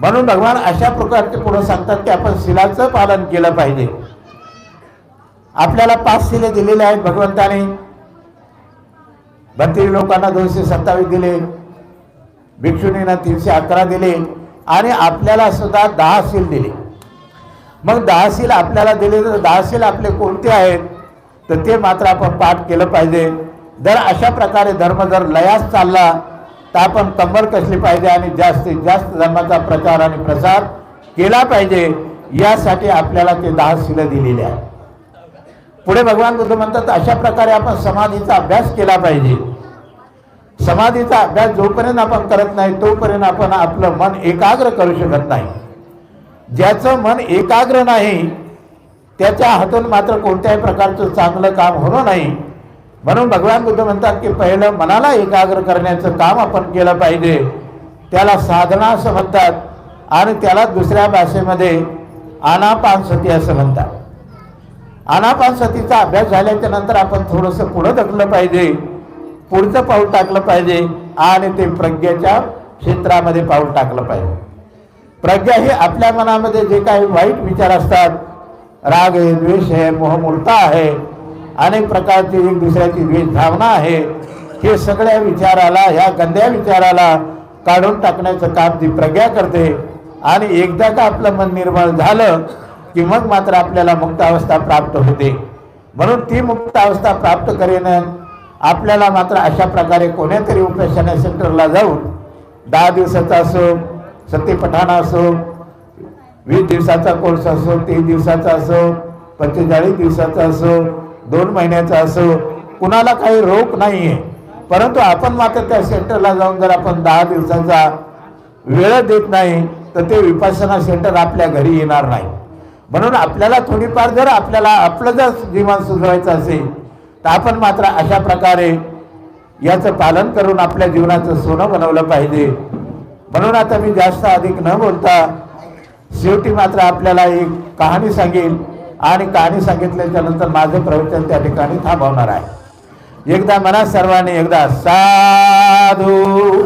म्हणून भगवान अशा प्रकारचे पुढे सांगतात की आपण शिलाचं पालन केलं पाहिजे. आपल्याला पाच शिले दिलेले आहेत भगवंताने. बत्तीस लोकांना दोनशे सत्तावीस दिले. भिक्षुणींना तीनशे अकरा दिले. आणि आपल्याला सुद्धा दहा सील दिले. मग दहा सील आपल्याला दिले तर दहा सील आपले कोणते आहेत? तर ते मात्र आपण पाठ केलं पाहिजे. जर अशा प्रकारे धर्म जर लयास चालला तर आपण कंबर कसली पाहिजे आणि जास्तीत जास्त धर्माचा प्रचार आणि प्रसार केला पाहिजे यासाठी आपल्याला ते दहा शिलं दिलेली आहे. पुढे भगवान बुद्ध म्हणतात अशा प्रकारे आपण समाधीचा अभ्यास केला पाहिजे. समाधीचा अभ्यास जोपर्यंत आपण करत नाही तोपर्यंत आपण आपलं मन एकाग्र करू शकत नाही. ज्याचं मन एकाग्र नाही त्याच्या हातून मात्र कोणत्याही प्रकारचं चांगलं काम होणं नाही. म्हणून भगवान बुद्ध म्हणतात की पहिलं मनाला एकाग्र करण्याचं काम आपण केलं पाहिजे. त्याला साधना असं म्हणतात आणि त्याला दुसऱ्या भाषेमध्ये आनापानसती असं म्हणतात. आनापानसतीचा अभ्यास झाल्याच्यानंतर आपण थोडंसं पुढं ढकलं पाहिजे. पुढचं पाऊल टाकलं पाहिजे आणि ते प्रज्ञेच्या क्षेत्रामध्ये पाऊल टाकलं पाहिजे. प्रज्ञा ही आपल्या मनामध्ये जे काही वाईट विचार असतात राग आहे द्वेष आहे मोहमूर्ता आहे अनेक प्रकारची एक दुसऱ्याची द्वेष भावना आहे. हे सगळ्या विचाराला ह्या गंद्या विचाराला काढून टाकण्याचं काम ती प्रज्ञा करते. आणि एकदा का आपलं मन निर्मळ झालं की मग मात्र आपल्याला मुक्त अवस्था प्राप्त होते. म्हणून ती मुक्त अवस्था प्राप्त करेन आपल्याला मात्र अशा प्रकारे कोणीतरी उपासना सेंटरला जाऊन दहा दिवसाचा असो सत्यपठाण असो वीस दिवसाचा कोर्स असो तीन दिवसाचा असो पंचेचाळीस दिवसाचा असो दोन महिन्याचा असो कुणाला काही रोख नाही आहे परंतु आपण मात्र त्या सेंटरला जाऊन जर आपण दहा दिवसांचा वेळ देत नाही तर ते विपासना सेंटर आपल्या घरी येणार नाही. म्हणून आपल्याला थोडीफार जर आपल्याला आपलं जर जीवन सुधारायचं असेल तर आपण मात्र अशा प्रकारे याचं पालन करून आपल्या जीवनाचं सोनं बनवलं पाहिजे. म्हणून आता मी जास्त अधिक न बोलता शेवटी मात्र आपल्याला एक कहाणी सांगेल आणि कहाणी सांगितल्याच्या नंतर माझं प्रवचन त्या ठिकाणी थांबवणार आहे. एकदा म्हणा सर्वांनी एकदा साधू.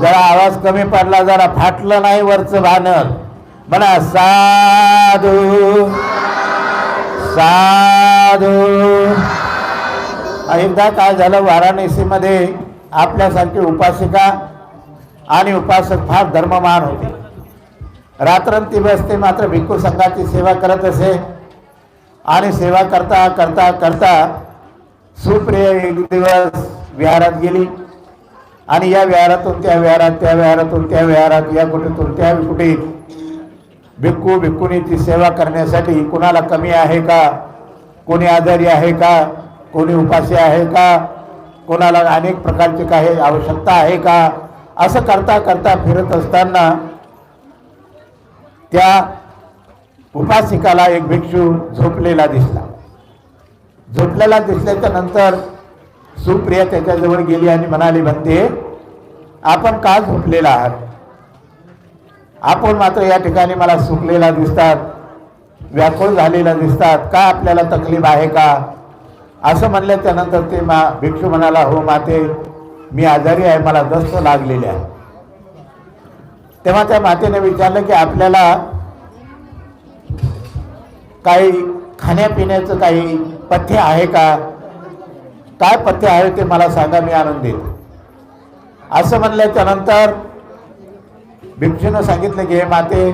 जरा आवाज कमी पडला जरा फाटलं नाही वरचं भानर. म्हणा साधू. साधू. एकदा काय झालं वाराणसीमध्ये आपल्यासारखी उपासिका आणि उपासक फार धर्ममान होते. रात्रंदिवस ते मात्र भिक्खू संघाची सेवा करत असे. आणि सेवा करता करता करता सुप्रिय एक दिवस विहारात गेली. आणि या विहारातून त्या विहारात त्या विहारातून त्या विहारात या कुठेतून त्या कुठे भिक्खू भिक्खुनीची सेवा करण्यासाठी कुणाला कमी आहे का? कोणी आजारी आहे का? कोणी उपाशी आहे का? कोणाला अनेक प्रकारची काही आवश्यकता आहे का? असं करता करता फिरत असताना त्या उपासिकाला एक भिक्षू झोपलेला दिसला. झोपलेला दिसल्याच्या नंतर सुप्रिया त्याच्याजवळ गेली आणि म्हणाली म्हणते आपण का झोपलेला आहात? आपण मात्र या ठिकाणी मला सुकलेला दिसतात व्याकुळ झालेला दिसतात. का आपल्याला तकलीफ आहे का? असं म्हणल्याच्यानंतर ते मा भिक्षू म्हणाला हो माते मी आजारी आहे मला दस्त लागलेले आहे. तेव्हा त्या मातेने विचारलं की आपल्याला काही खाण्यापिण्याचं काही पथ्य आहे का? काय पथ्य आहे ते मला सांगा मी आणून देतो असं म्हणल्याच्या नंतर भिक्षूनं सांगितलं की हे माते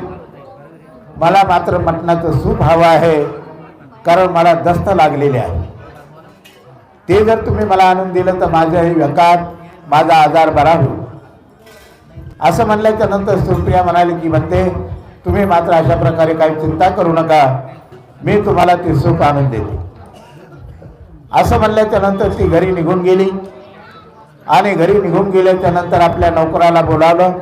मला मात्र मटणाचं सूप हवं आहे कारण मला दस्त लागलेले आहे. ते जर तुम्ही मला आणून दिलं तर माझं हे व्यकार माझा आजार बरा होईल. असं म्हणल्याच्या नंतर सुप्रिया म्हणाली की म्हणते तुम्ही मात्र अशा प्रकारे काही चिंता करू नका. मी तुम्हाला ते सुख आणून देते. असं म्हणल्याच्या नंतर ती घरी निघून गेली. आणि घरी निघून गेल्याच्यानंतर आपल्या नोकराला बोलावलं.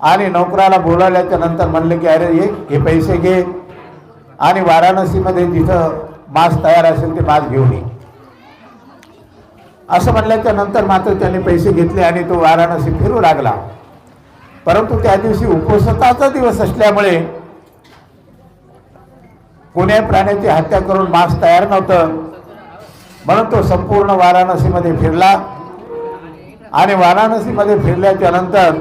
आणि नोकराला बोलावल्याच्या नंतर म्हणलं की अरे ये हे पैसे घे. आणि वाराणसीमध्ये जिथं मास तयार असेल ते मास घेऊन ये. असं म्हणल्याच्या नंतर मात्र त्याने पैसे घेतले आणि तो वाराणसी फिरू लागला. परंतु त्या दिवशी उपवासाचा दिवस असल्यामुळे कोण्या प्राण्याची हत्या करून मांस तयार नव्हतं. म्हणून तो संपूर्ण वाराणसीमध्ये फिरला. आणि वाराणसीमध्ये फिरल्याच्या नंतर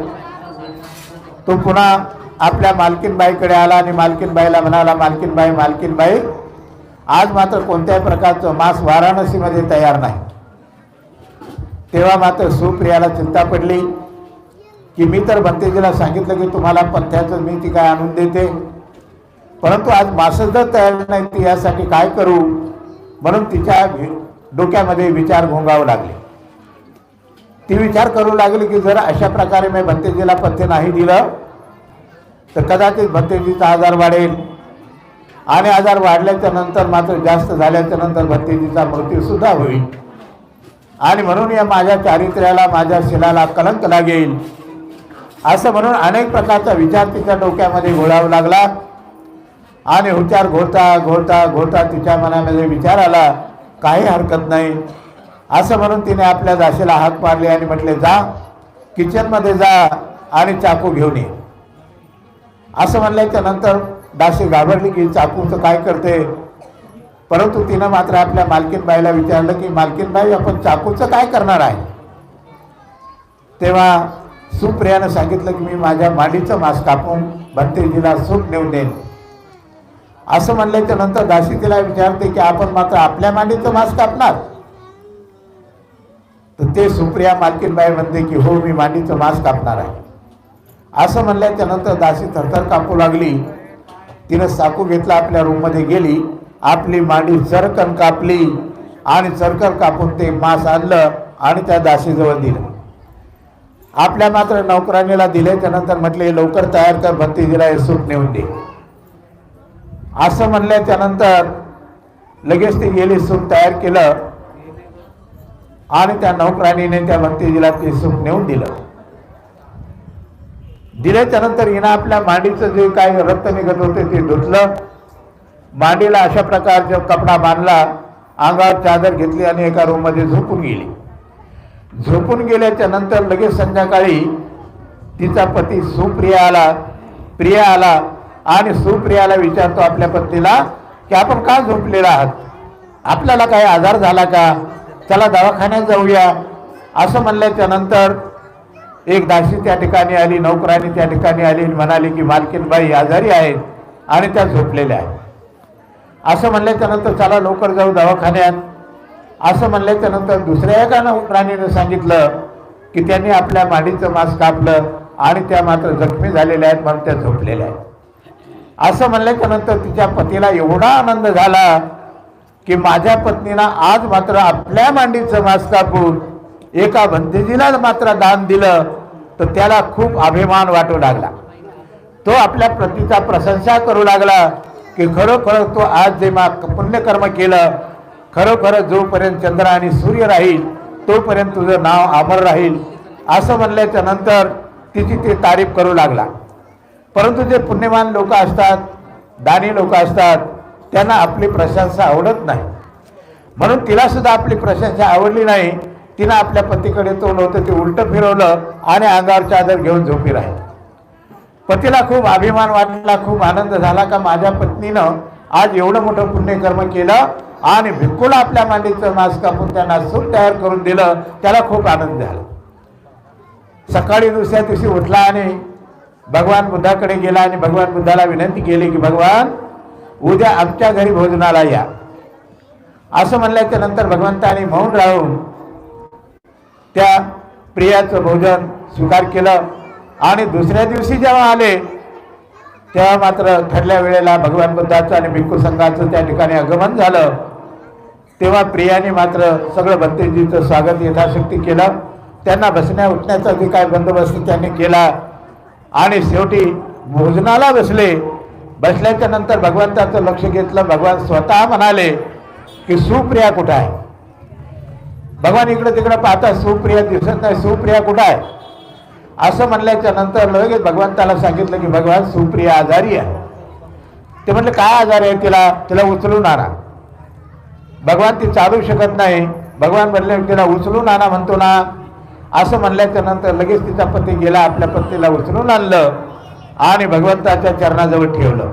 तो पुन्हा आपल्या मालकीनबाईकडे आला आणि मालकीनबाईला म्हणाला मालकीनबाई मालकीनबाई आज मात्र कोणत्याही प्रकारचं मांस वाराणसीमध्ये तयार नाही. तेव्हा मात्र सुप्रियाला चिंता पडली की मी तर भंतेजीला सांगितलं की तुम्हाला पथ्याचं मी ती काय आणून देते. परंतु आज मासच तयार नाही ती यासाठी काय करू? म्हणून तिच्या डोक्यामध्ये विचार घोंगावू लागले. ती विचार करू लागली की जर अशा प्रकारे मी भंतेजीला पथ्य नाही दिलं तर कदाचित भंतेजीचा आजार वाढेल. आणि आजार वाढल्याच्या नंतर मात्र जास्त झाल्याच्यानंतर भंतेजीचा मृत्यूसुद्धा होईल. आणि म्हणून या माझ्या चारित्र्याला माझ्या शिलाला कलंक लागेल. असं म्हणून अनेक प्रकारचा विचार तिच्या डोक्यामध्ये घोळावा लागला. आणि विचार घोळता घोळता घोळता तिच्या मनामध्ये विचार आला काही हरकत नाही. असं म्हणून तिने आपल्या दाशीला हाक मारले आणि म्हटले जा किचनमध्ये जा आणि चाकू घेऊन ये. असं म्हणल्याच्या नंतर दाशी घाबरली की चाकूचं काय करते? परंतु तिनं मात्र आपल्या मालकीनबाईला विचारलं की मालकीनबाई आपण चाकूचं काय करणार आहे? तेव्हा सुप्रियानं सांगितलं की मी माझ्या मांडीचं मांस कापून भंतेजीला सूट नेऊन देईन. असं म्हणल्याच्या नंतर दासी तिला विचारते की आपण मात्र आपल्या मांडीचं मांस कापणार? तर ते सुप्रिया मालकीनबाई म्हणते की हो मी मांडीचं मांस कापणार आहे. असं म्हणल्याच्या नंतर दासी थरथर कापू लागली. तिनं साकू घेतला आपल्या रूममध्ये गेली. आपली मांडी सरकन कापली आणि सरकन कापून ते मांस आणलं आणि त्या दासीजवळ दिलं. आपल्या मात्र नौकरानीला दिले त्यानंतर म्हटले लवकर तयार कर भंतीजीला हे सूट नेऊन दे. असं म्हणल्याच्या नंतर लगेच ती गेली सूप तयार केलं आणि त्या नौकराणीने त्या भंतीजीला ते सूप नेऊन दिलं. दिल्याच्या नंतर हिनं आपल्या मांडीचं जे काही रक्त निघत होते ते धुतलं. मांडीला अशा प्रकारचा कपडा बांधला अंगावर चादर घेतली आणि एका रूममध्ये झोपून गेली. झोपून गेल्याच्यानंतर लगेच संध्याकाळी तिचा पती सुप्रिया आला प्रिया आला आणि सुप्रियाला विचारतो आपल्या पत्नीला की आपण का झोपलेला आहात? आपल्याला काही आजार झाला का? चला दवाखान्यात जाऊया. असं म्हणल्याच्या नंतर एक दासी त्या ठिकाणी आली नौकरानी त्या ठिकाणी आली म्हणाली की मालकीनबाई आजारी आहेत आणि त्या झोपलेल्या आहेत. असं म्हणल्याच्या नंतर चला लवकर जाऊ दवाखान्यात. असं म्हणल्याच्या नंतर दुसऱ्या एका प्राणीनं सांगितलं की त्यांनी आपल्या माडीचं मांस कापलं आणि त्या मात्र जखमी झालेल्या आहेत म्हणून त्या झोपलेल्या आहेत. असं म्हणल्याच्या नंतर तिच्या पतीला एवढा आनंद झाला की माझ्या पत्नीनं आज मात्र आपल्या मांडीचं मांस कापून एका बंदेजीला मात्र दान दिलं तर त्याला खूप अभिमान वाटू लागला. तो आपल्या पतीचा प्रशंसा करू लागला. की खरोखर तो आज जे मा पुण्यकर्म केलं खरोखर जोपर्यंत चंद्र आणि सूर्य राहील तोपर्यंत तुझं नाव अमर राहील. असं म्हणल्याच्या नंतर तिची ते तारीफ करू लागला. परंतु जे पुण्यवान लोक असतात दानी लोक असतात त्यांना आपली प्रशंसा आवडत नाही. म्हणून तिला सुद्धा आपली प्रशंसा आवडली नाही. तिनं आपल्या पतीकडे तोंड होतं ते उलटं फिरवलं आणि अंगावर चादर घेऊन झोपी राहील. पतीला खूप अभिमान वाटला खूप आनंद झाला का माझ्या पत्नीनं आज एवढं मोठं पुण्यकर्म केलं आणि भिक्कूला आपल्या मांडीचं मास्क कापून त्यांना सूप तयार करून दिलं त्याला खूप आनंद झाला. सकाळी दुसऱ्या दिवशी उठला आणि भगवान बुद्धाकडे गेला आणि भगवान बुद्धाला विनंती केली की भगवान उद्या आमच्या घरी भोजनाला या. असं म्हणल्याच्या नंतर भगवंताने मौन राहून त्या प्रियाचं भोजन स्वीकार केलं. आणि दुसऱ्या दिवशी जेव्हा आले तेव्हा मात्र ठरल्या वेळेला भगवान बुद्धाचं आणि भिक्खू संघाचं त्या ठिकाणी आगमन झालं. तेव्हा प्रियाने मात्र सगळं भंतेजीचं स्वागत यथाशक्ती केलं. त्यांना बसण्या उठण्याचा जे काय बंदोबस्त त्यांनी केला. आणि शेवटी भोजनाला बसले. बसल्याच्या नंतर भगवंताचं लक्ष घेतलं. भगवान स्वतः म्हणाले की सुप्रिया कुठं आहे? भगवान इकडं तिकडं पाहता सुप्रिया दिसत नाही. सुप्रिया कुठं आहे? असं म्हणल्याच्या नंतर लगेच भगवंताला सांगितलं की भगवान सुप्रिया आजारी आहे. ते म्हटलं काय आजार आहे तिला? तिला उचलून आणा भगवान ती चालू शकत नाही. भगवान म्हणले तिला उचलून आणा म्हणतो ना. असं म्हणल्याच्या नंतर लगेच तिचा पती गेला आपल्या पत्नीला उचलून आणलं आणि भगवंताच्या चरणाजवळ ठेवलं.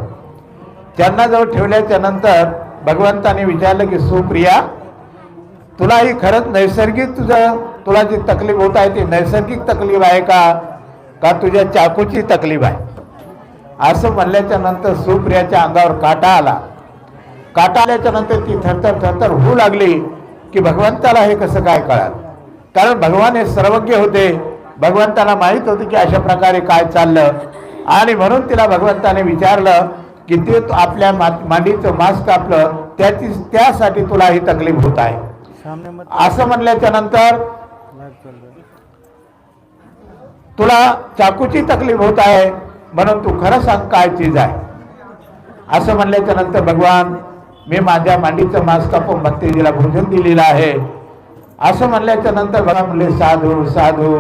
चरणाजवळ ठेवल्याच्या नंतर भगवंताने विचारलं की सुप्रिया तुला ही खरंच नैसर्गिक तुझं तुला जी तकलीफ होत आहे ती नैसर्गिक तकलीफ आहे का? का तुझ्या चाकूची तकलीफ आहे? असं म्हणल्याच्या नंतर सुप्रियाच्या अंगावर काटा आला. काटा आल्याच्यानंतर ती थरथर थरथर होऊ लागली की भगवंताला हे कसं काय कळाल? कारण भगवान हे सर्वज्ञ होते. भगवंताला माहीत होते की अशा प्रकारे काय चाललं. आणि म्हणून तिला भगवंताने विचारलं की ते तू आपल्या मा मांडीचं मांस कापलं त्याची त्यासाठी तुला ही तकलीफ होत आहे. असं म्हणल्याच्या नंतर तुला चाकूची तकलीफ होत आहे म्हणून तू खरं सांग काय चीज आहे. असं म्हणल्याच्या नंतर भगवान मी माझ्या मांडीचं मांस कापून भक्तीजीला भोजन दिलेलं आहे. असं म्हणल्याच्या नंतर भगवान म्हणले साधू साधू.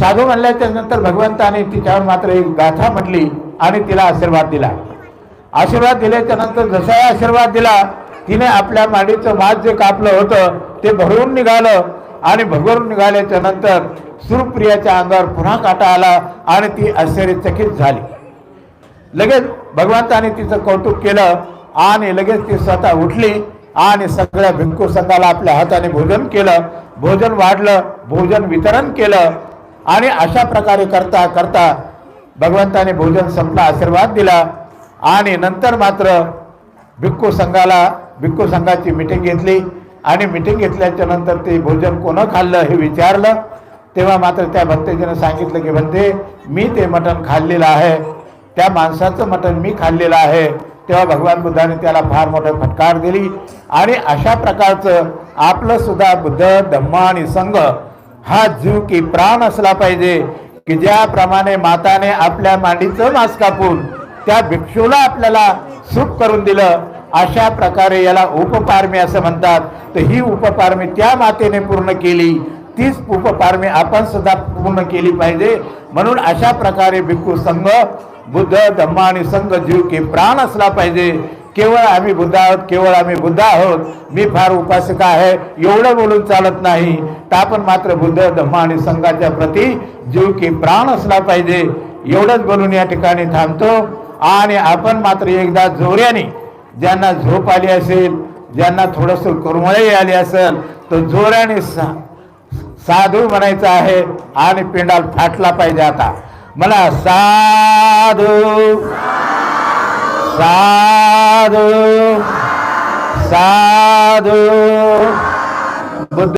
साधू म्हणल्याच्या नंतर भगवंताने तिच्यावर मात्र एक गाथा म्हटली आणि तिला आशीर्वाद दिला. आशीर्वाद दिल्याच्या नंतर जसा आशीर्वाद दिला तिने आपल्या मांडीचं मात जे कापलं होतं ते भरून निघालं. आणि भगवून निघाल्याच्या नंतर सुरप्रियाच्या अंगावर पुन्हा काटा आला आणि ती आश्चर्यचकित झाली. लगेच भगवंताने तिचं कौतुक केलं आणि लगेच ती स्वतः उठली आणि सगळ्या भिंकू संघाला आपल्या हाताने भोजन केलं. भोजन वाढलं भोजन वितरण केलं आणि अशा प्रकारे करता करता भगवंताने भोजन संपला आशीर्वाद दिला. आणि नंतर मात्र भिक्खू संघाला भिक्खू संघाची मिटिंग घेतली. आणि मिटिंग घेतल्याच्या नंतर ते भोजन कोणं खाल्लं हे विचारलं. तेव्हा मात्र त्या भक्तजीनं सांगितलं की म्हणते मी ते मटण खाल्लेलं आहे. त्या माणसाचं मटण मी खाल्लेलं आहे. तेव्हा भगवान बुद्धाने त्याला फार मोठं फटकार दिली. आणि अशा प्रकारचं आपलं सुद्धा बुद्ध धम्म आणि संघ हा जीव की प्राण असला पाहिजे की ज्याप्रमाणे माताने आपल्या मांडीचं मांस कापून त्या भिक्षूला आपल्याला सुख करून दिलं अशा प्रकारे याला उपपारमी असं म्हणतात. तर ही उपपारमी त्या मातेने पूर्ण केली. तीच उपपारमी आपण सुद्धा पूर्ण केली पाहिजे. म्हणून अशा प्रकारे भिक्खू संघ बुद्ध धम्म आणि संघ जीव की प्राण असला पाहिजे. केवळ आम्ही बुद्ध आहोत केवळ आम्ही बुद्ध आहोत. मी फार उपासक आहे एवढं बोलून चालत नाही. तर आपण मात्र बुद्ध धम्म आणि संघाच्या प्रती जीव की प्राण असला पाहिजे. एवढंच बोलून या ठिकाणी थांबतो. आणि आपण मात्र एकदा जोऱ्याने ज्यांना झोप आली असेल ज्यांना थोडस कुरमळी आली असेल तर जोराने सा साधू म्हणायचं आहे आणि पिंडाल फाटला पाहिजे आता. मला साधू साधू साधू. बुद्ध